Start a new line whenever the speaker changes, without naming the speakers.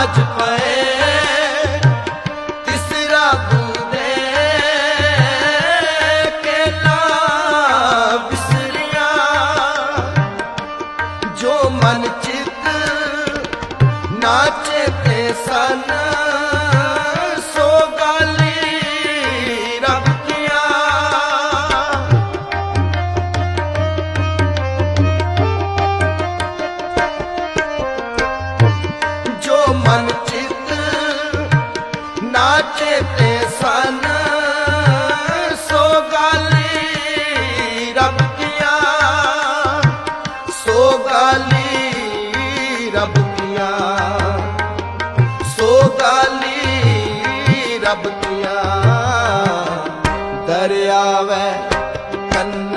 ਕਾਜ ਪਏ ਤਿਸਰਾ ਬੂਦੇ ਕੇਲਾ ਵਿਸਰਿਆ? ਜੋ ਮਨ ਚਿਤ ਨਾਚੇ ਤੇ ਸਨ ਨਾਚੇ ਤੇ ਸਨ। ਸੋ ਗਾਲੀ ਰੱਬ ਕੀਆਂ। ਸੋ ਗਾਲੀ ਰੱਬ ਕੀਆਂ। ਸੋ ਗਾਲੀ ਰੱਬ ਕੀਆਂ। ਦਰਿਆਵੇ ਕੰਨ